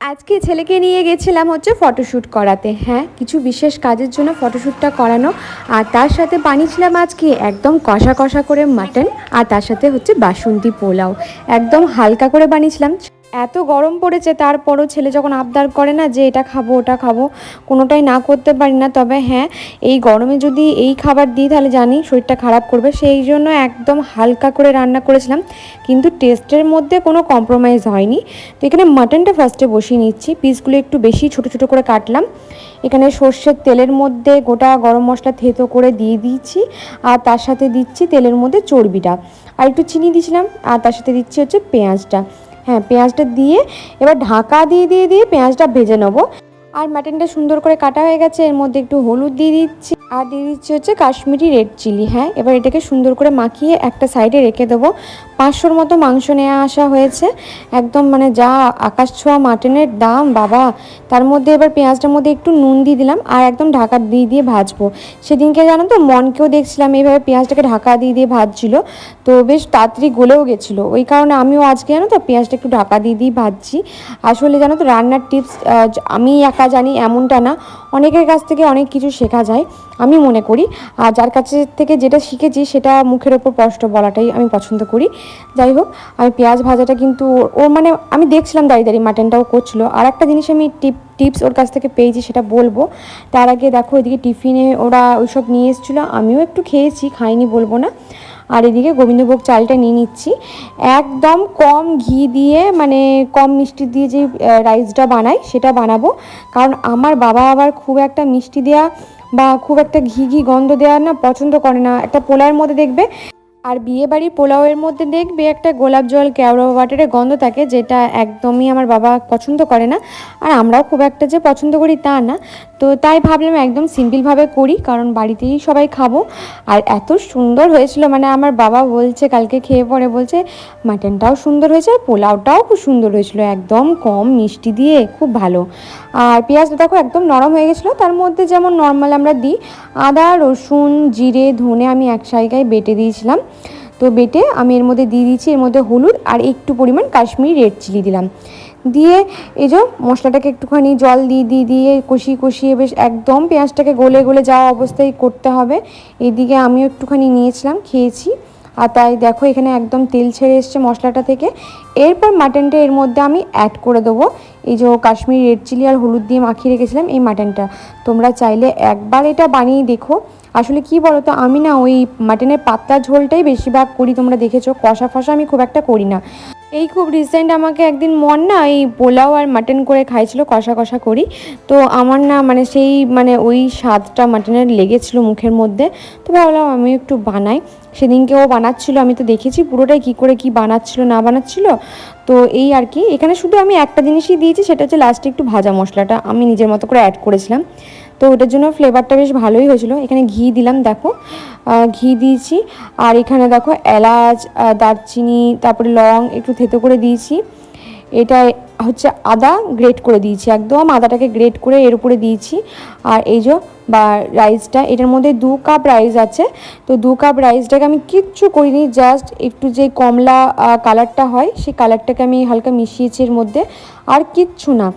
আজকে ছেলেকে নিয়ে গেছিলাম হচ্ছে ফটোশ্যুট করাতে হ্যাঁ? কিছু বিশেষ কাজের জন্য ফটোশ্যুটটা করানো। আর তার সাথে বানিয়েছিলাম আজকে একদম কষা কষা করে মাটন, আর তার সাথে হচ্ছে বাসন্তী পোলাও। একদম হালকা করে বানিয়েছিলাম। এত গরম পড়েছে, তারপরও ছেলে যখন আবদার করে না যে এটা খাব, ওটা খাব, কোনোটাই না করতে পারি না। তবে হ্যাঁ এই গরমে যদি এই খাবার দিই, তাহলে জানি শরীরটা খারাপ করবে। সেই জন্য একদম হালকা করে রান্না করেছিলাম, কিন্তু টেস্টের মধ্যে কোনো কম্প্রোমাইজ হয়নি। তো এখানে মাটনটা ফার্স্টে বসিয়ে নিচ্ছি। পিসগুলো একটু বেশি ছোট ছোট করে কাটলাম। এখানে সর্ষের তেলের মধ্যে গোটা গরম মশলা থেতো করে দিয়ে দিয়েছি আর তার সাথে দিচ্ছি তেলের মধ্যে চর্বিটা। আর একটু চিনি দিয়েছিলাম, আর তার সাথে দিচ্ছি হচ্ছে পেঁয়াজটা। হ্যাঁ পেঁয়াজটা দিয়ে এবার ঢাকা দিয়ে দিয়ে দিয়ে পেঁয়াজটা ভেজে নেব। আর মাটনটা সুন্দর করে কাটা হয়ে গেছে, এর মধ্যে একটু হলুদ দিয়ে দিচ্ছি। আর দিয়ে দিচ্ছি হচ্ছে কাশ্মীরি রেড চিলি হ্যাঁ এবার এটাকে সুন্দর করে মাখিয়ে একটা সাইডে রেখে দেবো। পাঁচশোর মতো মাংস নিয়ে আসা হয়েছে। একদম মানে যা আকাশ ছোঁয়া মাটনের দাম, বাবা। তার মধ্যে এবার পেঁয়াজটার মধ্যে একটু নুন দিয়ে দিলাম আর একদম ঢাকা দিয়ে দিয়ে ভাজবো। সেদিনকে জানো তো, মনকেও দেখছিলাম এইভাবে পেঁয়াজটাকে ঢাকা দিয়ে দিয়ে ভাজছিল। তো বেশ তাড়াতাড়ি গলেও গেছিল। ওই কারণে আমিও আজকে জানো তো পেঁয়াজটা একটু ঢাকা দিয়ে দিয়ে ভাজছি। আসলে জানো তো রান্নার টিপস আমি একা জানি এমনটা না। অনেকের কাছ থেকে অনেক কিছু শেখা যায়, আমি মনে করি। আর যার কাছে থেকে যেটা শিখেছি সেটা মুখের ওপর স্পষ্ট বলাটাই আমি পছন্দ করি। যাই হোক, আমি পেঁয়াজ ভাজাটা কিন্তু ও মানে আমি দেখছিলাম দাঁড়িয়ে দাঁড়িয়ে মাটনটাও করছিল। আর একটা জিনিস আমি টিপ, টিপস ওর কাছ থেকে পেয়েছি সেটা বলব। তার আগে দেখো এদিকে টিফিনে ওরা ওইসব নিয়ে এসেছিল, আমিও একটু খেয়েছি, খাইনি বলব না। আর এদিকে গোবিন্দভোগ চালটা নিয়ে নিচ্ছি। একদম কম ঘি দিয়ে মানে কম মিষ্টি দিয়ে যে রাইসটা বানাই, সেটা বানাবো। কারণ আমার বাবা আবার খুব একটা মিষ্টি দেওয়া বা খুব একটা ঘি ঘি গন্ধ দেওয়া না পছন্দ করে না। একটা পোলার মধ্যে দেখবে আর বিয়ে বাড়ির পোলাওয়ের মধ্যে দেখবে একটা গোলাপ জল কেওড়া ওয়াটারের গন্ধ থাকে, যেটা একদমই আমার বাবা পছন্দ করে না। আর আমরাও খুব একটা যে পছন্দ করি তা না। তো তাই ভাবলাম একদম সিম্পলভাবে করি, কারণ বাড়িতেই সবাই খাব। আর এত সুন্দর হয়েছিল মানে আমার বাবা বলছে, কালকে খেয়ে পরে বলছে, মাটনটাও সুন্দর হয়েছে, আর পোলাওটাও খুব সুন্দর হয়েছিল, একদম কম মিষ্টি দিয়ে, খুব ভালো। আর পেঁয়াজটা দেখো একদম নরম হয়ে গেছিল, তার মধ্যে যেমন নর্মাল আমরা দিই, আদা, রসুন, জিরে, ধনে আমি এক জায়গায় বেটে দিয়েছিলাম। তো বেটে আমি এর মধ্যে দিয়ে দিচ্ছি এর মধ্যে হলুদ আর একটু পরিমাণ কাশ্মীরি রেড চিলি দিলাম। দিয়ে এই যে মশলাটাকে একটুখানি জল দিয়ে দিয়ে দিয়ে কষিয়ে কষিয়ে বেশ একদম পেঁয়াজটাকে গলে গলে যাওয়া অবস্থায় করতে হবে। এদিকে আমিও একটুখানি নিয়েছিলাম, খেয়েছি। আর তাই দেখো এখানে একদম তেল ছেড়ে এসছে মশলাটা থেকে। এরপর মাটনটা এর মধ্যে আমি অ্যাড করে দেবো। এই যে কাশ্মীরি রেড চিলি আর হলুদ দিয়ে মাখিয়ে রেখেছিলাম এই মাটনটা। তোমরা চাইলে একবার এটা বানিয়ে দেখো। আসলে কি বলো তো আমি না ওই মাটনের পাতলা ঝোলটাই বেশিরভাগ করি, তোমরা দেখেছ, কষা ফষা আমি খুব একটা করি না। এই খুব রিসেন্ট আমাকে একদিন মন না এই পোলাও আর মাটন করে খাইছিল, কষা কষা করি। তো আমার না মানে সেই মানে ওই স্বাদটা মাটনের লেগেছিল মুখের মধ্যে, তো ভাবলাম আমি একটু বানাই। সেদিনকে ও বানাচ্ছিল, আমি তো দেখেছি পুরোটাই কী করে কি বানাচ্ছিল, না বানাচ্ছিল। তো এই আর কি, এখানে শুধু আমি একটা জিনিসই দিয়েছি, সেটা হচ্ছে লাস্টে একটু ভাজা মশলাটা আমি নিজের মতো করে অ্যাড করেছিলাম। তো ওটার জন্য ফ্লেভারটা বেশ ভালোই হয়েছিল। এখানে ঘি দিলাম, দেখো। ঘি দিয়েছি। আর এখানে দেখো এলাচ দারচিনি, তারপরে লং একটু থেতো করে দিয়েছি। এটা হচ্ছে আদা গ্রেট করে দিয়েছি, একদম আদাটাকে গ্রেট করে এর উপরে দিয়েছি। আর এই যে, বা রাইসটা এটার মধ্যে দু কাপ রাইস আছে। তো দু কাপ রাইসটাকে আমি কিচ্ছু করিনি জাস্ট একটু যে কমলা কালারটা হয়, সেই কালারটাকে আমি হালকা মিশিয়েছি এর মধ্যে। আর কিচ্ছু না।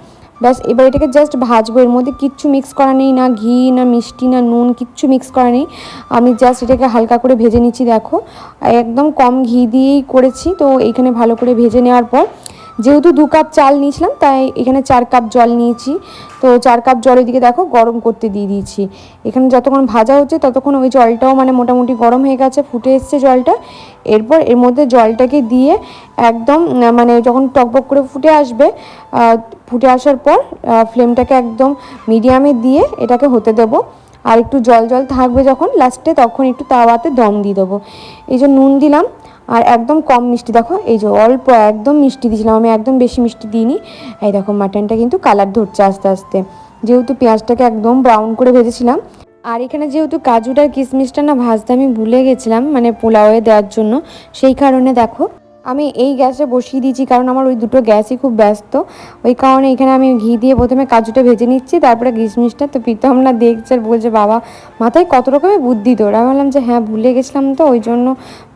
ব্যাস, এবার এটাকে জাস্ট ভাজবো। এর মধ্যে কিচ্ছু মিক্স করা নেই, না ঘি, না মিষ্টি, না নুন, কিচ্ছু মিক্স করা নেই। আমি জাস্ট এটাকে হালকা করে ভেজে নিচ্ছি, দেখো। একদম কম ঘি দিয়েই করেছি, তো এইখানে ভালো করে ভেজে নেওয়ার পর যেহেতু দু কাপ চাল নিয়েছিলাম, তাই এখানে চার কাপ জল নিয়েছি। তো চার কাপ জলের দিকে দেখো, গরম করতে দিয়ে দিয়েছি। এখানে যতক্ষণ ভাজা হচ্ছে, ততক্ষণ ওই জলটাও মানে মোটামুটি গরম হয়ে গেছে, ফুটে এসছে জলটা। এরপর এর মধ্যে জলটাকে দিয়ে একদম মানে যখন টকবক করে ফুটে আসবে ফুটে আসার পর ফ্লেমটাকে একদম মিডিয়ামে দিয়ে এটাকে হতে দেবো। আর একটু জল জল থাকবে যখন, লাস্টে তখন একটু তাওয়াতে দম দিয়ে দেবো। এই যে নুন দিলাম আর একদম কম মিষ্টি, দেখো, এই যে অল্প একদম মিষ্টি দিয়েছিলাম, আমি একদম বেশি মিষ্টি দিইনি। এই দেখো মাটনটা কিন্তু কালার ধরছে আস্তে আস্তে। যেহেতু পেঁয়াজটাকে একদম ব্রাউন করে ভেজেছিলাম, আর এখানে যেহেতু কাজুটার কিশমিশটা না ভাজতে আমি ভুলে গেছিলাম মানে পোলাওয়ে দেওয়ার জন্য, সেই কারণে দেখো আমি এই গ্যাসে বসিয়ে দিয়েছি, কারণ আমার ওই দুটো গ্যাসই খুব ব্যস্ত। ওই কারণে এখানে আমি ঘি দিয়ে প্রথমে কাজুটা ভেজে নিচ্ছি, তারপরে কিশমিশটা। তো প্রীতম না দেখছে আর বলছে, বাবা, মাথায় কত রকমের বুদ্ধি তোর? আমি বললাম যে হ্যাঁ ভুলে গেছিলাম তো, ওই জন্য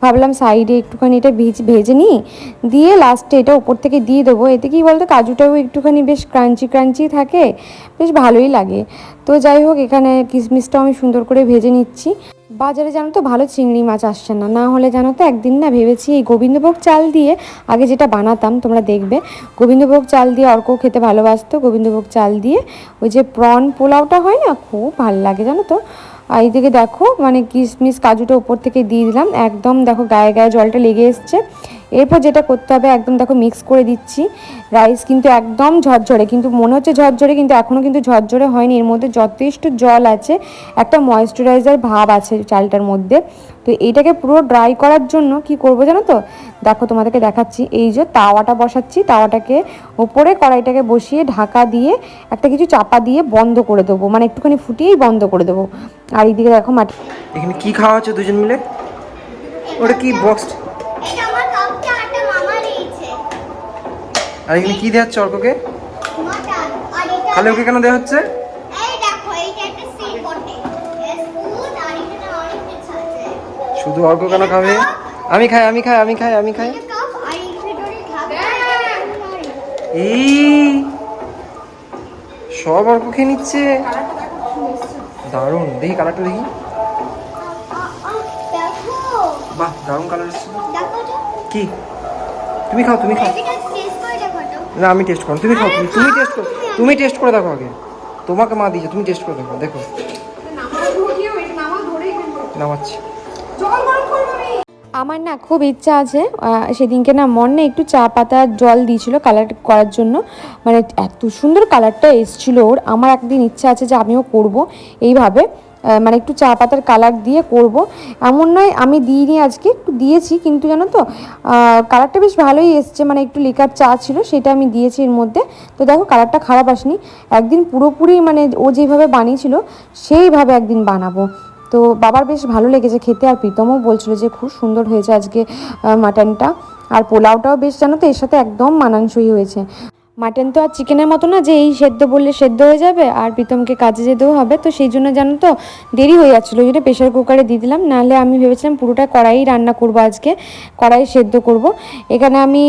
ভাবলাম সাইডে একটুখানি এটা ভেজ, ভেজে নিই দিয়ে লাস্টে এটা ওপর থেকে দিয়ে দেবো। এতে কি বলতো, কাজুটাও একটুখানি বেশ ক্রাঞ্চি ক্রাঞ্চি থাকে, বেশ ভালোই লাগে। তো যাই হোক, এখানে কিশমিশটাও আমি সুন্দর করে ভেজে নিচ্ছি। বাজারে জানো তো ভালো চিংড়ি মাছ আসছে না। না হলে জানো তো একদিন না ভেবেছি এই গোবিন্দভোগ চাল দিয়ে আগে যেটা বানাতাম, তোমরা দেখবে। গোবিন্দভোগ চাল দিয়ে অর্ক খেতে ভালোবাসতো। গোবিন্দভোগ চাল দিয়ে ওই যে প্রন পোলাওটা হয় না, খুব ভালো লাগে জানো তো। আর এইদিকে দেখো মানে কিশমিশ কাজুটা উপর থেকে দিয়ে দিলাম। একদম দেখো গায়ে গায়ে জলটা লেগে এসছে। এরপর যেটা করতে হবে একদম দেখো মিক্স করে দিচ্ছি। রাইস কিন্তু একদম ঝরঝরে কিন্তু মনে হচ্ছে ঝরঝরে কিন্তু এখনও কিন্তু ঝরঝরে হয়নি। এর মধ্যে যথেষ্ট জল আছে একটা ময়েশ্চারাইজার ভাব আছে চালটার মধ্যে। তো এইটাকে পুরো ড্রাই করার জন্য কি করব জানো তো? দেখো তোমাদেরকে দেখাচ্ছি এই যে তাওয়াটা বসাচ্ছি তাওয়াটাকে ওপরে কড়াইটাকে বসিয়ে ঢাকা দিয়ে একটা কিছু চাপা দিয়ে বন্ধ করে দেবো। মানে একটুখানি ফুটিয়েই বন্ধ করে দেবো। আর এইদিকে দেখো মাটি এখানে কি খাওয়া হচ্ছে দুজন মিলে? ওটা কি বক্স এটা আমার কাপটা আটা মামা দিয়েছে আর এখানে কি দেওয়া হচ্ছে অর্ককে? মাটন। আর এটা তাহলে ওকে কেন দেওয়া হচ্ছে? শুধু অর্ক কেন খাবে? আমি খাই আমি খাই আমি খাই আমি খাই। ঢাকা এই সব অর্ক খেয়ে নিচ্ছে। দারুণ। দেখি কালারটা দেখি। দেখো। বাহ দারুণ কালার এসছে। কি? তুমি খাও তুমি খাও এটা টেস্ট করে দেখো তো না আমি টেস্ট করো তুমি খাও তুমি তুমি টেস্ট করো। তুমি টেস্ট করে দেখো আগে। তোমাকে মা দিয়েছে তুমি টেস্ট করে দেখো দেখো। নামাচ্ছি। আমার না খুব ইচ্ছা আছে সেদিনকে না মন না একটু চা পাতার জল দিয়েছিল কালার করার জন্য। মানে এত সুন্দর কালারটা এসছিল ওর। আমার একদিন ইচ্ছা আছে যে আমিও করব এইভাবে। মানে একটু চা পাতার কালার দিয়ে করব। এমন নয়, আমি দিইনি আজকে, একটু দিয়েছি, কিন্তু জানো তো কালারটা বেশ ভালোই এসছে মানে একটু লিকার চা ছিল, সেটা আমি দিয়েছি এর মধ্যে। তো দেখো কালারটা খারাপ আসেনি। একদিন পুরোপুরি মানে ও যেভাবে বানিয়েছিল, সেইভাবে একদিন বানাবো। তো বাবার বেশ ভালো লেগেছে খেতে, আর প্রীতমও বলছিল যে খুব সুন্দর হয়েছে আজকে মাটনটা আর পোলাওটাও বেশ, জানো তো, এর সাথে একদম মানানসই হয়েছে। মাটন তো আর চিকেনের মতো না, যে এই সেদ্ধ বললে সেদ্ধ হয়ে যাবে আর প্রীতমকে কাজে যেতেও হবে। তো সেই জন্য জানো তো, দেরি হয়ে যাচ্ছিল। ওই জন্য প্রেশার কুকারে দিয়ে দিলাম। নাহলে আমি ভেবেছিলাম পুরোটা কড়াই রান্না করব আজকে, কড়াই সেদ্ধ করব। এখানে আমি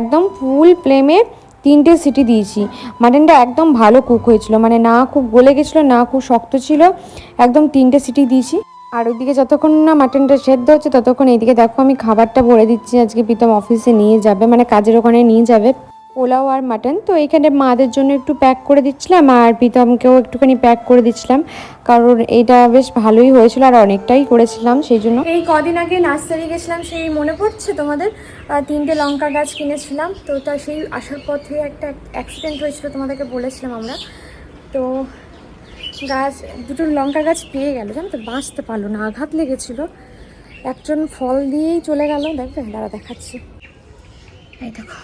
একদম ফুল ফ্লেমে তিনটে সিটি দিয়েছি। মাটনটা একদম ভালো কুক হয়েছিল। মানে না খুব গলে গেছিল, না খুব শক্ত ছিল, একদম তিনটে সিটি দিয়েছি। আর ওইদিকে যতক্ষণ না মাটনটা সেদ্ধ হচ্ছে, ততক্ষণ এইদিকে দেখো আমি খাবারটা ভরে দিচ্ছি। আজকে প্রীতম অফিসে নিয়ে যাবে মানে কাজের ওখানে নিয়ে যাবে। পোলাও আর মাটন। তো এখানে মাদের জন্য একটু প্যাক করে দিচ্ছিলাম আর প্রীতমকেও একটুখানি প্যাক করে দিচ্ছিলাম। কারণ এটা বেশ ভালোই হয়েছিল আর অনেকটাই করেছিলাম সেই জন্য। এই কদিন আগে নার্সারি গেছিলাম সেই মনে পড়ছে তোমাদের? তিনটে লঙ্কা গাছ কিনেছিলাম। তো তা সেই আসার পথে একটা অ্যাক্সিডেন্ট হয়েছিল তোমাদেরকে বলেছিলাম আমরা। তো গাছ, দুটো লঙ্কা গাছ পেয়ে গেল, জানো তো? বাঁচতে পারল না, আঘাত লেগেছিল। একজন ফল দিয়েই চলে গেল। দেখবে, দাঁড়া দেখাচ্ছি। এই দেখো।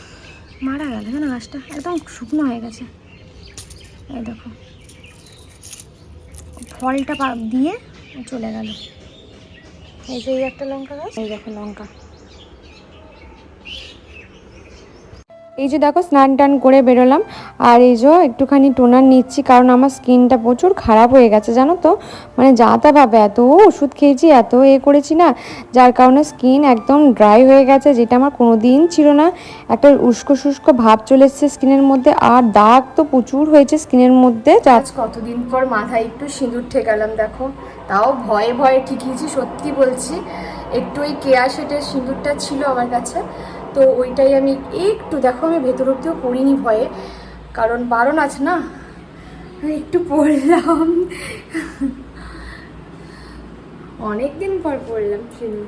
মারা গেল কেন গাছটা, একদম শুকনো হয়ে গেছে। এই দেখো, ফলটা দিয়ে চলে গেল। এই যে একটা লঙ্কা গাছ, এই দেখো লঙ্কা। এই যে দেখো, স্নান টান করে বেরোলাম। আর এই যে একটুখানি টোনার নিচ্ছি, কারণ আমার স্কিনটা প্রচুর খারাপ হয়ে গেছে, জানো তো? মানে যা তা ভাবে, এত ওষুধ খেয়েছি, এত এ করেছি না, যার কারণে স্কিন একদম ড্রাই হয়ে গেছে, যেটা আমার কোনো দিন ছিল না। একটা উস্কো শুষ্ক ভাব চলে এসছে স্কিনের মধ্যে, আর দাগ তো প্রচুর হয়েছে স্কিনের মধ্যে আজ কতদিন পর মাথায় একটু সিঁদুর ঠেকালাম, দেখো। তাও ভয়ে ভয়ে ঠিকিয়েছি সত্যি বলছি, একটু ওই কেয়া শেটের সিঁদুরটা ছিল আমার কাছে। তো ওইটাই আমি একটু, দেখো আমি ভেতর অব্দিও পড়িনি ভয়ে, কারণ বারণ আছে না? একটু পড়লাম। অনেক দিন পর পড়লাম সিঁদুর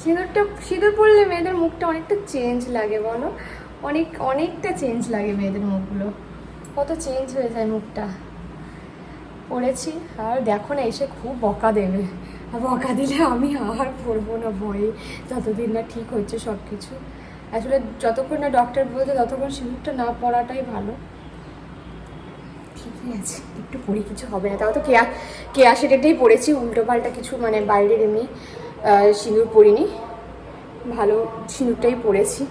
সিঁদুরটা, সিঁদুর পড়লে মেয়েদের মুখটা অনেকটা চেঞ্জ লাগে, বলো? অনেক, অনেকটা চেঞ্জ লাগে মেয়েদের মুখগুলো। কত চেঞ্জ হয়ে যায় মুখটা। পড়েছি, আর দেখো না, এসে খুব বকা দেবে। বকা দিলে আমি আর পড়ব না ভয়ে যতদিন না ঠিক হচ্ছে সব কিছু আসলে যতক্ষণ না ডক্টর বলছে, ততক্ষণ সিঁদুরটা না পড়াটাই ভালো। ঠিকই আছে, একটু পড়ি, কিছু হবে না। তাও তো কেয়া কেয়া সেটাতেই পড়েছি উল্টো পাল্টা কিছু মানে বাইরের এমনি সিঁদুর পরিনি ভালো সিঁদুরটাই পরেছি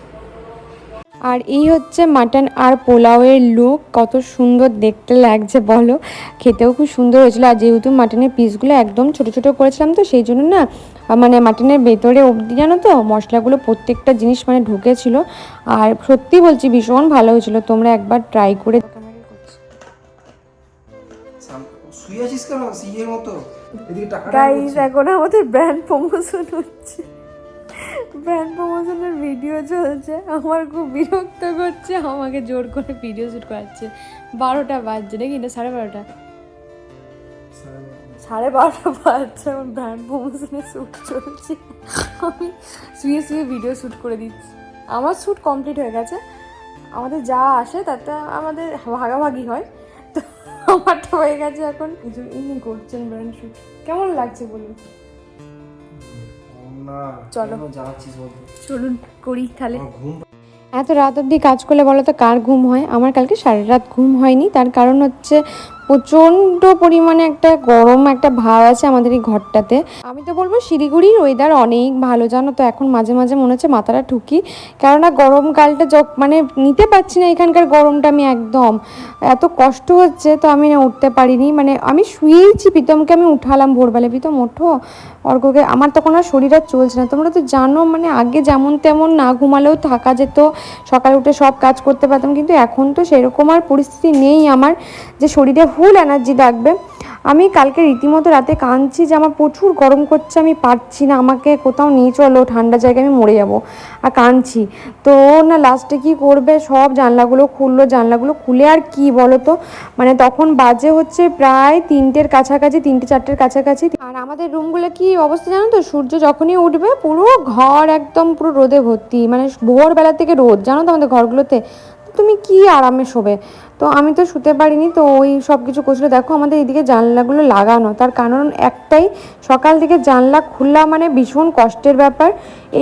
আর এই হচ্ছে মাটন আর পোলাওয়ের লুক কত সুন্দর দেখতে লাগছে বলো। খেতেও খুব সুন্দর হয়েছিল। আর যেহেতু মাটনের পিসগুলো একদম ছোট ছোট করেছিলাম তো সেই জন্য না মানে মাটনের ভেতরে অবধি জানো তো মশলাগুলো প্রত্যেকটা জিনিস মানে ঢুকেছিল। আর সত্যি বলছি ভীষণ ভালো হয়েছিল। তোমরা একবার ট্রাই করে এখন আমাদের ব্র্যান্ড প্রমোশন হচ্ছে। ব্র্যান্ড প্রমোশনের ভিডিও চলছে, আমার খুব বিরক্ত করছে, আমাকে জোর করে ভিডিও শ্যুট করাচ্ছে। বারোটা বাজছে নাকি না, সাড়ে বারোটা। সাড়ে বারোটা বাজছে, আমার ব্র্যান্ড প্রমোশনের শ্যুট চলছে। আমি শুয়ে শুয়ে ভিডিও শ্যুট করে দিচ্ছি। আমার শ্যুট কমপ্লিট হয়ে গেছে। আমাদের যা আসে তাতে আমাদের ভাগাভাগি হয়। তো আমারটা হয়ে গেছে এখন। ইনি করছেন ব্র্যান্ড শ্যুট কেমন লাগছে বলুন? চলো। কেন জ্বালাচ্ছিস বলতো? চলুন করি তাহলে। এত রাত অবধি কাজ করলে বলো তো কার ঘুম হয়? আমার কালকে সারা রাত ঘুম হয়নি। তার কারণ হচ্ছে প্রচণ্ড পরিমাণে একটা গরম একটা ভাব আছে আমাদের এই ঘরটাতে। আমি তো বলব শিলিগুড়ির ওয়েদার অনেক ভালো জানো তো? এখন মাঝে মাঝে মনে হচ্ছে মাথাটা ঠুকি। কেননা গরমকালটা যখ মানে নিতে পারছি না এখানকার গরমটা আমি একদম। এত কষ্ট হচ্ছে তো আমি না উঠতে পারিনি। মানে আমি শুয়েইছি প্রীতমকে আমি উঠালাম ভোরবেলা প্রীতম ওঠো। অর্ককে আমার তখন আর শরীর আর চলছে না। তোমরা তো জানো মানে আগে যেমন তেমন না ঘুমালেও থাকা যেত, সকালে উঠে সব কাজ করতে পারতাম, কিন্তু এখন তো সেরকম আর পরিস্থিতি নেই আমার যে শরীরে ফুল এনার্জি থাকবে। আমি কালকে রীতিমতো রাতে কাঁদছি যে আমার প্রচুর গরম করছে, আমি পারছি না, আমাকে কোথাও নিয়ে চলো, ঠান্ডা জায়গায় আমি মরে যাব। আর কাঁদছি। তো না লাস্টে কি করবে? সব জানলাগুলো খুললো, জানলাগুলো খুলে আর কি বলো তো? মানে তখন বাজে হচ্ছে প্রায় তিনটের কাছাকাছি, তিনটে চারটের কাছাকাছি। আর আমাদের রুমগুলো কি অবস্থা জানো তো? সূর্য যখনই উঠবে, পুরো ঘর একদম পুরো রোদে ভর্তি। মানে ভোরবেলা থেকে রোদ, জানো তো আমাদের ঘরগুলোতে? তুমি কি আরামে শোবে? তো আমি তো শুতে পারিনি, তো ওই সব কিছু করছিল। দেখো আমাদের এইদিকে জানলাগুলো লাগানো, তার কারণ একটাই, সকাল থেকে জানলা খুললা মানে ভীষণ কষ্টের ব্যাপার।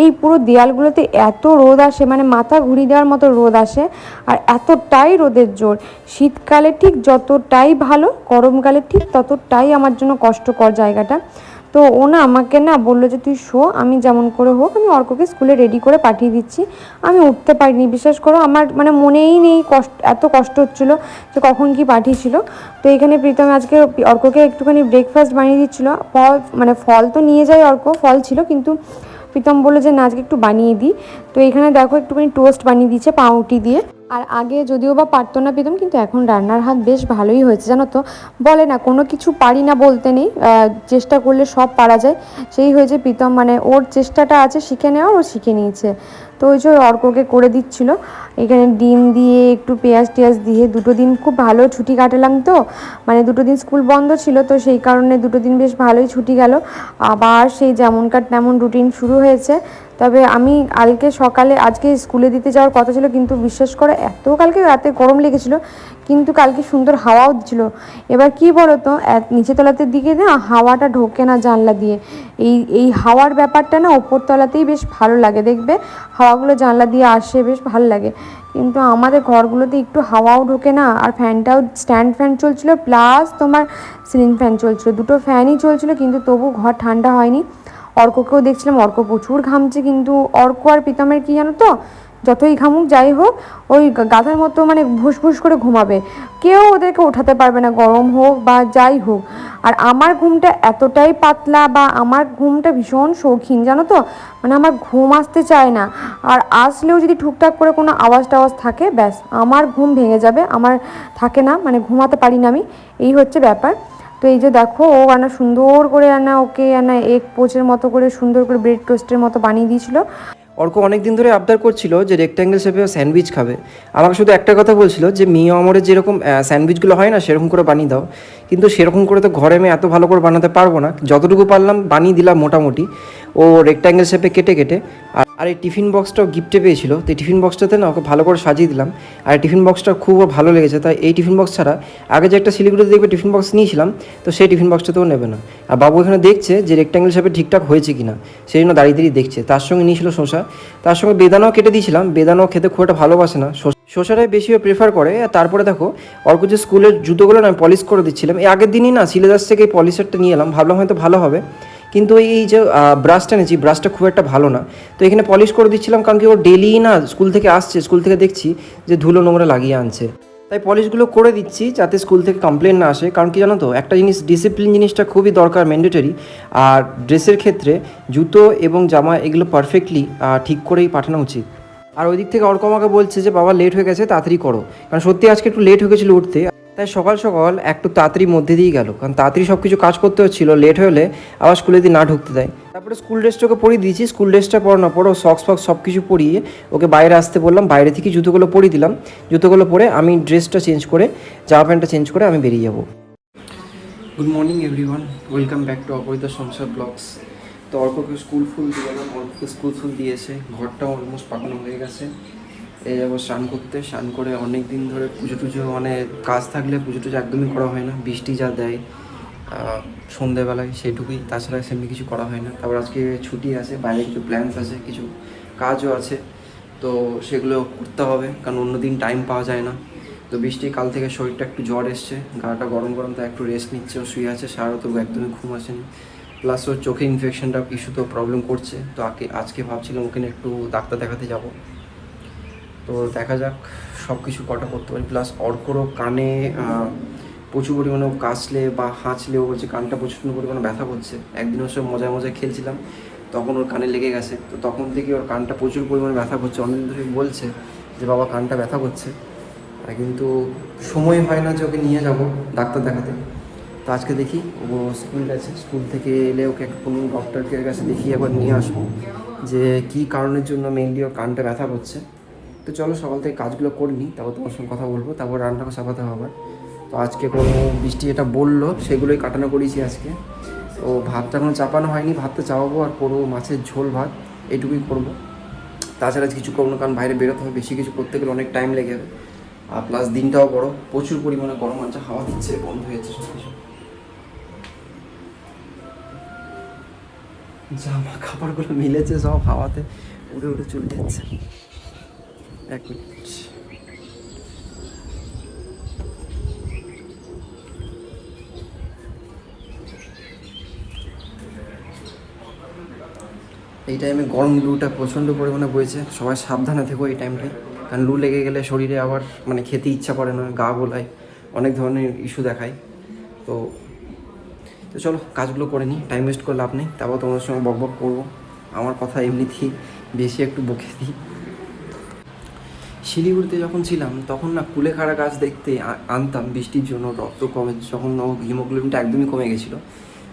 এই পুরো দেয়ালগুলোতে এত রোদ আসে মানে মাথা ঘুরিয়ে দেওয়ার মতো রোদ আসে, আর এতটাই রোদের জোর। শীতকালে ঠিক যতটাই ভালো, গরমকালে ঠিক ততটাই আমার জন্য কষ্টকর জায়গাটা। তো ও না আমাকে না বলল যে, তুই শো, আমি যেমন করে হোক, আমি অর্ককে স্কুলে রেডি করে পাঠিয়ে দিচ্ছি। আমি উঠতে পারিনি, বিশ্বাস করো, আমার মানে মনেই নেই, কষ্ট, এত কষ্ট হচ্ছিল যে কখন কি পাঠিয়েছিল। তো এখানে প্রীতম আজকে অর্ককে একটুখানি ব্রেকফাস্ট বানিয়ে দিচ্ছিল। ফল মানে ফল তো নিয়ে যায় অর্ক, ফল ছিল, কিন্তু প্রীতম বলে যে, না, আজকে একটু বানিয়ে দিই। তো এখানে দেখো একটুখানি টোস্ট বানিয়ে দিচ্ছে পাউরুটি দিয়ে। আর আগে যদিও বা পারতো না প্রীতম, কিন্তু এখন রান্নার হাত বেশ ভালোই হয়েছে, জানো তো। বলে না, কোনো কিছু পারি না বলতে নেই চেষ্টা করলে সব পারা যায়। সেই হয়েছে প্রীতম মানে ওর চেষ্টাটা আছে শিখে নেওয়ার, ও শিখে নিয়েছে। তো ওই যে অর্ককে করে দিচ্ছিল। এখানে ডিম দিয়ে, একটু পেঁয়াজ টেয়াজ দিয়ে, দুটো দিন খুব ভালো ছুটি কাটালাম তো। মানে দুটো দিন স্কুল বন্ধ ছিল তো সেই কারণে দুটো দিন বেশ ভালোই ছুটি গেল। আবার সেই যেমনকার তেমন রুটিন শুরু হয়েছে। তবে আমি কালকে সকালে, আজকে স্কুলে দিতে যাওয়ার কথা ছিল, কিন্তু বিশ্বাস করে, এত কালকে রাতে গরম লেগেছিল, কিন্তু কালকে সুন্দর হাওয়াও দিচ্ছিল এবার কি বলো তো নিচেতলাতে দিকে না হাওয়াটা ঢোকে না জানলা দিয়ে। এই এই হাওয়ার ব্যাপারটা না ওপরতলাতেই বেশ ভালো লাগে, দেখবে? হাওয়াগুলো জানলা দিয়ে আসে, বেশ ভালো লাগে। কিন্তু আমাদের ঘরগুলোতে একটু হাওয়াও ঢোকে না, আর ফ্যানটাও স্ট্যান্ড ফ্যান চলছিল, প্লাস তোমার সিলিং ফ্যান চলছিল। দুটো ফ্যানই চলছিল, কিন্তু তবু ঘর ঠান্ডা হয়নি। অর্ককেও দেখছিলাম, অর্ক প্রচুর ঘামছে কিন্তু অর্ক আর প্রীতমের কি জানো তো? যতই ঘামুক, যাই হোক, ওই গাধার মতো মানে ভুস ভুস করে ঘুমাবে। কেউ ওদেরকে ওঠাতে পারবে না, গরম হোক বা যাই হোক। আর আমার ঘুমটা এতটাই পাতলা বা আমার ঘুমটা ভীষণ শৌখিন, জানো তো? মানে আমার ঘুম আসতে চায় না। আর আসলেও যদি ঠিকঠাক করে কোনো আওয়াজ টাওয়াজ থাকে, ব্যাস, আমার ঘুম ভেঙে যাবে, আমার থাকে না মানে ঘুমাতে পারি না আমি। এই হচ্ছে ব্যাপার। তো এই যে দেখো, ও আনা সুন্দর করে আনা, ওকে আনা এক পোচের মতো করে, সুন্দর করে ব্রেড টোস্টের মতো বানিয়ে দিয়েছিল। অর্ক অনেক দিন ধরে আবদার করছিল যে রেক্ট্যাঙ্গেল শেপে স্যান্ডউইচ খাবে। আমাকে শুধু একটা কথা বলছিল যে মি অমরের যেরকম স্যান্ডউইচগুলো হয় না, সেরকম করে বানিয়ে দাও। কিন্তু সেরকম করে তো ঘরে আমি এত ভালো করে বানাতে পারব না। যতটুকু পারলাম বানিয়ে দিলাম মোটামুটি। ও রেক্ট্যাঙ্গেল শেপে কেটে কেটে, আর এই টিফিন বক্সটাও গিফটে পেয়েছিল। তো টিফিন বক্সটাতে না ওকে ভালো করে সাজিয়ে দিলাম। আর টিফিন বক্সটা খুব ভালো লেগেছে। তাই এই টিফিন বক্স ছাড়া আগে যে একটা শিলিগুড়িতে দেখবে টিফিন বক্স নিয়েছিলাম, তো সেই টিফিন বক্সটাতেও নেবে না। আর বাবু এখানে দেখছে যে রেক্ট্যাঙ্গেল শেপে ঠিকঠাক হয়েছে কিনা, সেই জন্য দাঁড়িয়ে দাঁড়িয়ে দেখছে। তার সঙ্গে নিয়েছিল শসা। তার সঙ্গে বেদানাও কেটে দিয়েছিলাম। বেদানাও খেতে খুব একটা ভালোবাসে না। শসা- শসাটাই বেশি প্রেফার করে। আর তারপরে দেখো, অর্ক যে স্কুলের জুতোগুলো না পলিশ করে দিচ্ছিলাম। এই আগের দিনই না সিলেদাস থেকে এই পলিশারটা নিয়ে এলাম। ভাবলাম হয়তো ভালো হবে। কিন্তু এই যে ব্রাশটা নিয়েছি ব্রাশটা খুব একটা ভালো না। তো এখানে পলিশ করে দিচ্ছিলাম কারণ কি ও ডেলি না স্কুল থেকে আসছে স্কুল থেকে দেখছি যে ধুলো নোংরা লাগিয়ে আনছে। তাই পলিশগুলো করে দিচ্ছি যাতে স্কুল থেকে কমপ্লেন না আসে। কারণ কি জানো তো, একটা জিনিস ডিসিপ্লিন জিনিসটা খুবই দরকার ম্যান্ডেটরি আর ড্রেসের ক্ষেত্রে জুতো এবং জামা এগুলো পারফেক্টলি ঠিক করেই পাঠানো উচিত। আর ওই দিক থেকে অর্ক আমাকে বলছে যে, বাবা লেট হয়ে গেছে, তাড়াতাড়ি করো। কারণ সত্যি আজকে একটু লেট হয়ে গেছিল উঠতে। তাই সকাল সকাল একটু তাড়াতাড়ি মধ্যে দিয়ে গেল। কারণ তাড়াতাড়ি সব কিছু কাজ করতে হচ্ছিল লেট হলে আবার স্কুলে দিয়ে না ঢুকতে দেয়। তারপরে স্কুল ড্রেসটা ওকে পরিয়ে দিয়েছি। স্কুল ড্রেসটা পরানোর পর ও সক্স ফক্স সব কিছু পরিয়ে ওকে বাইরে আসতে বললাম। বাইরে থেকে জুতোগুলো পরিয়ে দিলাম। জুতোগুলো পরে আমি ড্রেসটা চেঞ্জ করে, জামা প্যান্টটা চেঞ্জ করে আমি বেরিয়ে যাব। Good morning everyone welcome back to Aparita Sansar blogs তো অর্ককে স্কুল ফুল দিয়ে এলাম, অর্ককে স্কুল ফুল দিয়েছে। ঘরটাও অলমোস্ট পাকানো হয়ে গেছে। এই যাব স্নান করতে। স্নান করে অনেক দিন ধরে পুজো টুজো মানে কাজ থাকলে পুজো টুজো একদমই করা হয় না। বৃষ্টি যা দেয় সন্ধেবেলায় সেইটুকুই। তাছাড়া সেমনি কিছু করা হয় না। তারপর আজকে ছুটি আছে, বাইরে কিছু প্ল্যানস আছে, কিছু কাজও আছে। তো সেগুলো করতে হবে, কারণ অন্য দিন টাইম পাওয়া যায় না। তো বৃষ্টি কাল থেকে শরীরটা একটু জ্বর এসছে গাটা গরম গরম তো একটু রেস্ট নিচ্ছে, ও শুয়ে আছে সারা তো একদমই ঘুম আসেনি। প্লাস ওর চোখে ইনফেকশনটা ইস্যু তো প্রবলেম করছে। তো আগে, আজকে ভাবছিলাম ওখানে একটু ডাক্তার দেখাতে যাব। তো দেখা যাক সব কিছু কটা করতে পারি। প্লাস অর্করও কানে প্রচুর পরিমাণে কাশলে বা হাঁচলে ও যে কানটা প্রচুর পরিমাণে ব্যথা করছে। একদিন ওর সব মজায় মজায় খেলছিলাম, তখন ওর কানে লেগে গেছে। তো তখন থেকে ওর কানটা প্রচুর পরিমাণে ব্যথা করছে। অনেকদিন ধরে বলছে যে, বাবা, কানটা ব্যথা করছে। কিন্তু সময় হয় না যে ওকে নিয়ে যাব ডাক্তার দেখাতে। তো আজকে দেখি ও স্কুল গেছে। স্কুল থেকে এলে ওকে কোনো ডক্টরকে কাছে দেখিয়ে একবার নিয়ে আসব যে, কী কারণের জন্য মেনলি ওর কানটা ব্যথা করছে। তো চলো সকাল থেকে কাজগুলো করে নিই, তারপর তোমার সঙ্গে কথা বলব, তারপর রান্নাটা চাপাতে হবে। তো আজকে কোনো বৃষ্টি যেটা বলল, সেগুলোই কাটানো করেছি আজকে। তো ভাতটা এখনও চাপানো হয়নি, ভাতটা চাপাবো আর করব মাছের ঝোল ভাত এইটুকুই করব। তাছাড়া কিছু করব না, কারণ বাইরে বেরোতে হবে, বেশি কিছু করতে গেলে অনেক টাইম লেগে যাবে। আর প্লাস দিনটাও বড় প্রচুর পরিমাণে গরম আছে, হাওয়া দিচ্ছে, বন্ধ হয়েছে সব কিছু জামা কাপড়গুলো মিলেছে সব হাওয়াতে, উড়ে উড়ে চলে যাচ্ছে। এক মিনিট। এই টাইমে গরম লুটা প্রচণ্ড পরিমাণে বইছে। সবাই সাবধানে থেকো এই টাইমটায় কারণ লু লেগে গেলে শরীরে আবার মানে খেতে ইচ্ছা করে না, গা গোলায়। অনেক ধরনের ইস্যু দেখায়। তো তো চলো, কাজগুলো করে নিই। টাইম ওয়েস্ট করে লাভ নেই। তারপর তোমাদের সঙ্গে বক বক করব। আমার কথা এমনিতেই বেশি একটু বকে দিই। শিলিগুড়িতে যখন ছিলাম, তখন না কুলেখাড়া গাছ দেখতে আনতাম, বৃষ্টির জন্য, রক্ত কমে, যখন হিমোগ্লোবিনটা একদমই কমে গেছিল,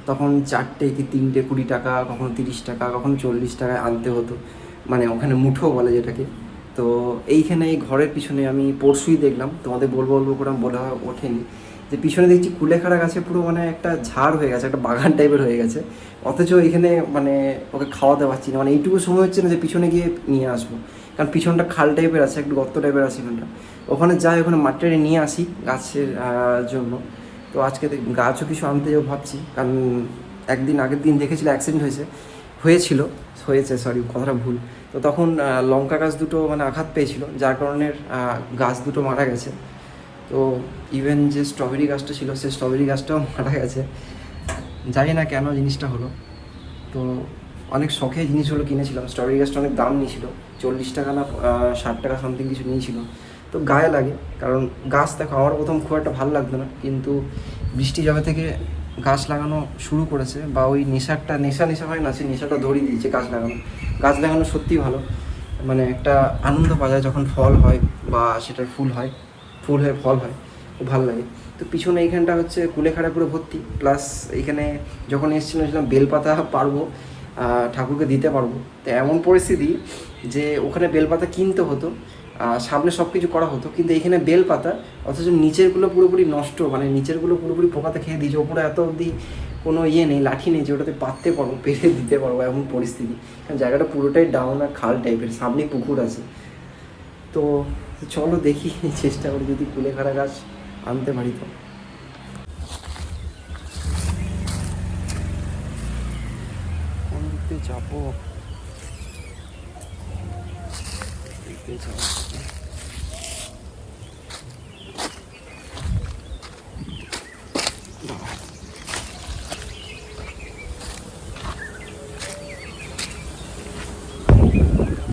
তখন চারটে কি তিনটে কুড়ি টাকা, কখনো তিরিশ টাকা, কখনো চল্লিশ টাকায় আনতে হতো মানে ওখানে মুঠো বলে যেটাকে। তো এইখানে এই ঘরের পিছনে আমি পরশুই দেখলাম, তোমাদের বলব বলব করে বলা ওঠেনি, যে পিছনে দেখছি কুলেখাড়া গাছে পুরো মানে একটা ঝাড় হয়ে গেছে, একটা বাগান টাইপের হয়ে গেছে, অথচ এখানে মানে ওকে খাওয়াতে পারছি না মানে এইটুকু সময় হচ্ছে না যে পিছনে গিয়ে নিয়ে আসব। কারণ পিছনটা খাল টাইপের আছে, একটু গর্ত টাইপের আছে এখানটা। ওখানে যাই, ওখানে মাটিটা নিয়ে আসি গাছের জন্য। তো আজকে গাছও কিছু আনতে যাব ভাবছি, কারণ একদিন আগের দিন দেখেছিল অ্যাক্সিডেন্ট হয়েছে। হয়েছিল, হয়েছে সরি কথাটা ভুল। তো তখন লঙ্কা গাছ দুটো মানে আঘাত পেয়েছিল, যার কারণে গাছ দুটো মারা গেছে। তো ইভেন যে স্ট্রবেরি গাছটা ছিল সেই স্ট্রবেরি গাছটাও মারা গেছে। জানি না কেন জিনিসটা হলো। তো অনেক শখে জিনিসগুলো কিনেছিলাম। স্ট্রবেরি গাছটা অনেক দাম নিয়েছিল। চল্লিশ টাকা না ষাট টাকা সামথিং কিছু নিয়েছিল। তো গায়ে লাগে, কারণ গাছ দেখো, আমার প্রথম খুব একটা ভালো লাগতো না। কিন্তু বৃষ্টি যবে থেকে গাছ লাগানো শুরু করেছে বা ওই নেশারটা, নেশা নেশা হয় না, সেই নেশাটা ধরিয়ে দিয়েছে গাছ লাগানো। গাছ লাগানো সত্যিই ভালো। মানে একটা আনন্দ পাওয়া যায় যখন ফল হয় বা সেটার ফুল হয়, ফুল হয়ে ফল হয়, খুব ভালো লাগে। তো পিছনে এইখানটা হচ্ছে কুলেখাড়া পুরো ভর্তি। প্লাস এইখানে যখন এসেছিলাম ছিলাম বেলপাতা পারব। ঠাকুরকে দিতে পারব। তো এমন পরিস্থিতি যে ওখানে বেলপাতা কিনতে হতো সামনে সব কিছু করা হতো, কিন্তু এখানে বেলপাতা, অথচ নিচেরগুলো পুরোপুরি নষ্ট মানে নিচেরগুলো পুরোপুরি পোকাতে খেয়ে দিয়েছে, ওপরে এত অবধি কোনো ইয়ে নেই, লাঠি নেই যে ওটাতে পাততে পারব, পেরে দিতে পারব, এমন পরিস্থিতি। জায়গাটা পুরোটাই ডাউন আর খাল টাইপের সামনে পুকুর আছে। তো চলো দেখি, চেষ্টা করি যদি কুলেখাড়া গাছ আনতে পারি তো। যাব।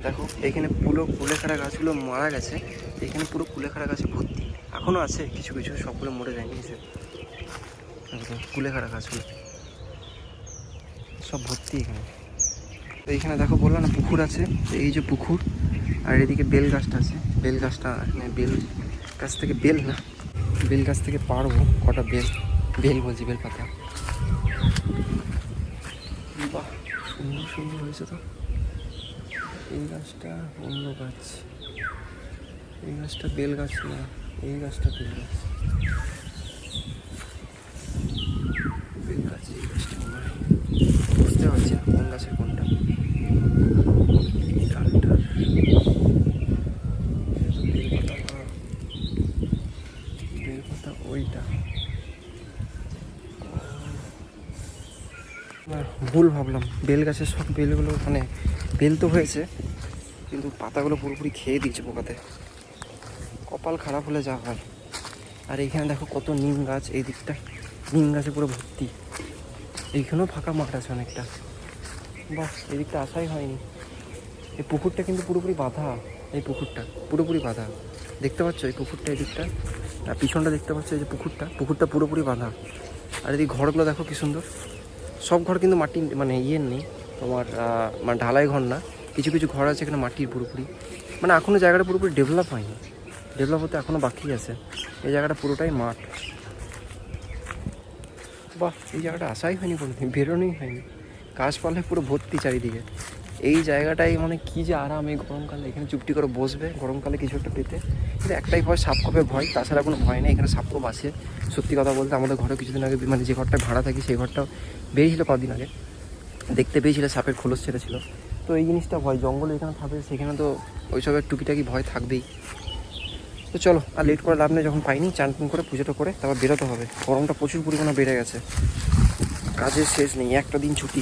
দেখো, এখানে পুরো কুলেখাড়া গাছগুলো মারা গেছে। এখানে পুরো কুলেখাড়া গাছে ভর্তি। এখনও আছে কিছু কিছু, সবগুলো মরে যায়নি কিছু কুলেখাড়া গাছগুলো। সব ভর্তি এখানে। এইখানে দেখো বললাম না, পুকুর আছে এই যে পুকুর, আর এদিকে বেল গাছটা আছে। বেল গাছটা এখানে বেল গাছ থেকে বেল না, বেল গাছ থেকে পারব, কটা বেল বেল বলছি, বেল পাতা। বাহ, সুন্দর সুন্দর হয়েছে তো। এই গাছটা অন্য গাছ, এই গাছটা বেল গাছ না, এই গাছটা বেল গাছ বেল গাছ এই গাছটা মনে হয় বুঝতে পারছি না কোন গাছের কোনটা এই ডালটা এটা তো বেল পাতা না। বেল পাতা ওইটা না, ভুল ভাবলাম। বেল গাছের সব বেলগুলো মানে বেল তো হয়েছে, কিন্তু পাতাগুলো পুরোপুরি খেয়ে দিয়েছে পোকাতে। কপাল খারাপ হলে যা হয়। আর এইখানে দেখো কত নিম গাছ, এই দিকটা নিম গাছে পুরো ভর্তি। এইখানেও ফাঁকা মাঠ আছে অনেকটা। বাহ, এই দিকটা আসাই হয়নি। এই পুকুরটা কিন্তু পুরোপুরি বাঁধা, এই পুকুরটা পুরোপুরি বাঁধা। দেখতে পাচ্ছ এই পুকুরটা, এই দিকটা? আর পিছনটা দেখতে পাচ্ছ এই যে পুকুরটা পুকুরটা পুরোপুরি বাঁধা। আর এদিকে ঘরগুলো দেখো কি সুন্দর। সব ঘর কিন্তু মাটি মানে ইয়ের নেই। তোমার মানে ঢালাই ঘর না। কিছু কিছু ঘর আছে এখানে মাটির পুরোপুরি। মানে এখনও জায়গাটা পুরোপুরি ডেভেলপ হয়নি। ডেভেলপ হতে এখনও বাকি আছে। এই জায়গাটা পুরোটাই মাঠ। বাহ, এই জায়গাটা আসাই হয়নি কোনোদিন, বেরোনোই হয়নি। গাছপালায় পুরো ভর্তি চারিদিকে। এই জায়গাটাই মানে কী যে আরাম, এই গরমকালে এখানে চুপটি করে বসবে, গরমকালে কিছু একটা পেতে। কিন্তু একটাই ভয়, সাপ কপে ভয়, তাছাড়া কোনো ভয় নেই, এখানে সাপ কপ আছে। সত্যি কথা বলতে আমাদের ঘরে কিছুদিন আগে মানে যে ঘরটা ভাড়া থাকি, সেই ঘরটাও বেরিয়েছিল কদিন আগে। দেখতে পেয়েছিল, সাপের খোলস ছেড়েছিল। তো এই জিনিসটা ভয়, জঙ্গলে এখানে থাকবে, সেখানে তো ওইসবের টুকিটাকি ভয় থাকবেই। তো চলো, আর লেট করে লাভ নেই, যখন পাইনি, চান টান করে, পুজোটা করে, তারপর বেরোতে হবে। গরমটা প্রচুর পরিমাণে বেড়ে গেছে। কাজের শেষ নেই, একটা দিন ছুটি।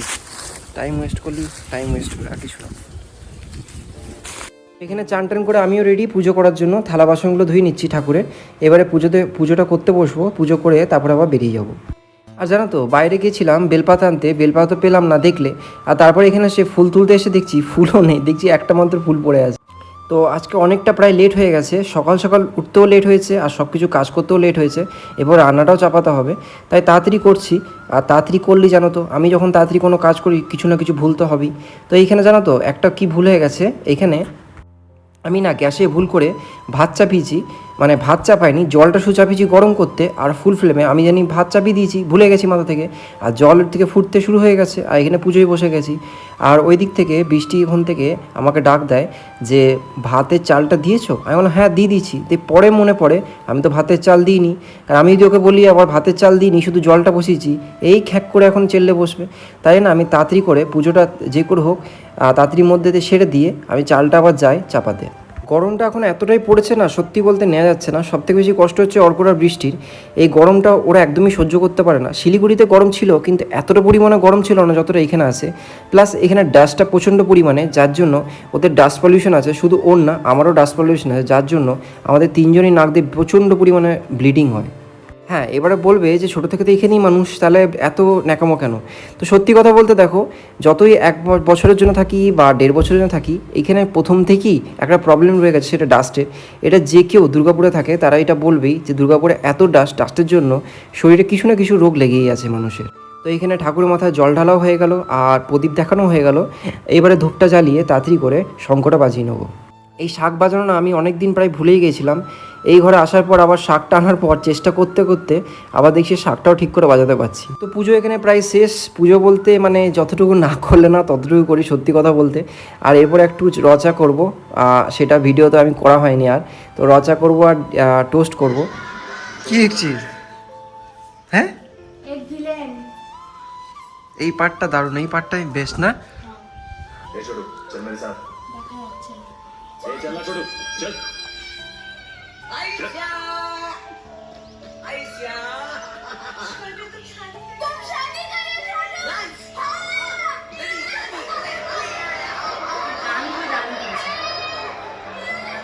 টাইম ওয়েস্ট করলি টাইম ওয়েস্ট করে আর কিছু না। এখানে চান টান করে আমিও রেডি পুজো করার জন্য, থালা বাসনগুলো ধুয়ে নিচ্ছি ঠাকুরের এবারে পুজোতে, পুজোটা করতে বসবো, পুজো করে তারপরে আবার বেরিয়ে যাব। আর জানো তো, বাইরে গেছিলাম বেলপাতা আনতে, বেলপাতা পেলাম না দেখলে, আর তারপরে এখানে সে ফুল তুলতে এসে দেখছি ফুলও নেই, দেখছি একটা মাত্র ফুল পড়ে আছে। তো আজকে অনেকটা প্রায় লেট হয়ে গেছে। সকাল সকাল উঠতেও লেট হয়েছে আর সব কিছু কাজ করতেও লেট হয়েছে। এবার রান্নাটাও চাপাতে হবে। তাই তাড়াতাড়ি করছি। আর তাড়াতাড়ি করলি জানো তো, আমি যখন তাড়াতাড়ি কোনো কাজ করি, কিছু না কিছু ভুল তো হবেই। তো এইখানে জানো তো, একটা কি ভুল হয়ে গেছে? এইখানে আমি না গ্যাসে ভুল করে ভাত চাপিয়েছি। মানে ভাত চাপাইনি, জলটা চাপিয়েছি গরম করতে আর ফুল ফ্লেমে আমি জানি ভাত চাপিয়ে দিয়েছি, ভুলে গেছি মাথা থেকে। আর জলের থেকে ফুটতে শুরু হয়ে গেছে, আর এখানে পুজোয় বসে গেছি। আর ওই দিক থেকে, বৃষ্টি ওখান থেকে আমাকে ডাক দেয় যে, ভাতের চালটা দিয়েছ? আমি বললাম হ্যাঁ দিয়ে দিয়েছি। দিয়ে পরে মনে পড়ে, আমি তো ভাতের চাল দিইনি। আর আমি যদি ওকে বলি, আবার ভাতের চাল দিইনি, শুধু জলটা বসিয়েছি। এই খ্যাক করে এখন চেললে বসবে। তাই না আমি তাড়াতাড়ি করে পুজোটা যে করে হোক তাড়াতাড়ির মধ্যে সেরে দিয়ে আমি চালটা আবার যাই চাপাতে। গরমটা এখন এতটাই পড়েছে না, সত্যি বলতে নেওয়া যাচ্ছে না। সব থেকে বেশি কষ্ট হচ্ছে অর্করার বৃষ্টির। এই গরমটা ওরা একদমই সহ্য করতে পারে না। শিলিগুড়িতে গরম ছিল, কিন্তু এতটা পরিমাণে গরম ছিল না যতটা এখানে আছে। প্লাস এখানে ডাস্টটা প্রচণ্ড পরিমাণে, যার জন্য ওদের ডাস্ট পলিউশন আছে। শুধু ওর না, আমারও ডাস্ট পলিউশন আছে, যার জন্য আমাদের তিনজনই নাক দিয়ে প্রচণ্ড পরিমাণে ব্লিডিং হয়। হ্যাঁ এবারে বলবে যে ছোটো থেকে তো এখানেই মানুষ তাহলে এত ন্যাকামো কেন? তো সত্যি কথা বলতে দেখো যতই এক বছরের জন্য থাকি বা দেড় বছরের জন্য থাকি এখানে প্রথম থেকেই একটা প্রবলেম রয়ে গেছে সেটা ডাস্টের এটা যে কেউ দুর্গাপুরে থাকে তারা এটা বলবেই যে দুর্গাপুরে এত ডাস্ট ডাস্টের জন্য শরীরে কিছু না কিছু রোগ লেগেই আছে মানুষের। তো এখানে ঠাকুরের মাথায় জল ঢালাও হয়ে গেল আর প্রদীপ দেখানো হয়ে গেল। এবারে ধূপটা জ্বালিয়ে তাড়াতাড়ি করে শঙ্কটা বাজিয়ে নেব। এই শাক বাজানো না আমি অনেক দিন প্রায় ভুলেই গেছিলাম। এই ঘরে আসার পর আবার শাকটা আনার পর চেষ্টা করতে করতে আবার দেখছি শাকটাও ঠিক করে বাজাতে পারছি। তো পুজো এখানে প্রায় শেষ। পুজো বলতে মানে যতটুকু না করলে না ততটুকু করি সত্যি কথা বলতে। আর এরপর একটু রচা করব। সেটা ভিডিও তো আমি করা হয়নি আর। তো রচা করব আর টোস্ট করব। কি দেখছিস হ্যাঁ? এই পার্টটা দারুণ। এই পার্টটাই বেশ না? ए छोटू चल मेरे साथ ए चलना छोटू चल तुम शादी करें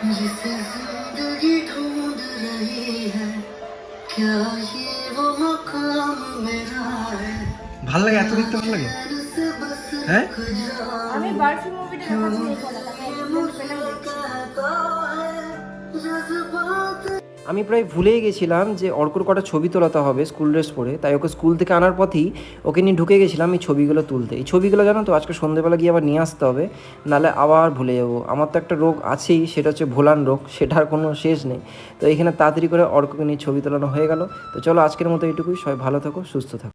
जिसे जिंदगी ढूंढ रही है क्या ये वो मकाम मेरा है ভাল লাগে এত দেখতে ভালো লাগে প্রায় ভুলেই গেছিলাম যে অর্কর কটা ছবি তোলাতে হবে স্কুল ড্রেস পরে। তাই ওকে স্কুল থেকে আনার পথেই ওকে নিয়ে ঢুকে গেছিলাম এই ছবিগুলো তুলতে। এই ছবিগুলো জানো তো, আজকে সন্ধ্যেবেলা গিয়ে আবার নিয়ে আসতে হবে নাহলে আবার ভুলে যাব। আমার তো একটা রোগ আছেই, সেটা হচ্ছে ভোলান রোগ সেটার কোনো শেষ নেই। তো এখানে তাড়াতাড়ি করে অর্ককে নিয়ে ছবি তোলানো হয়ে গেল। তো চলো আজকের মতো এটুকুই সবাই ভালো থাকো, সুস্থ থাকো।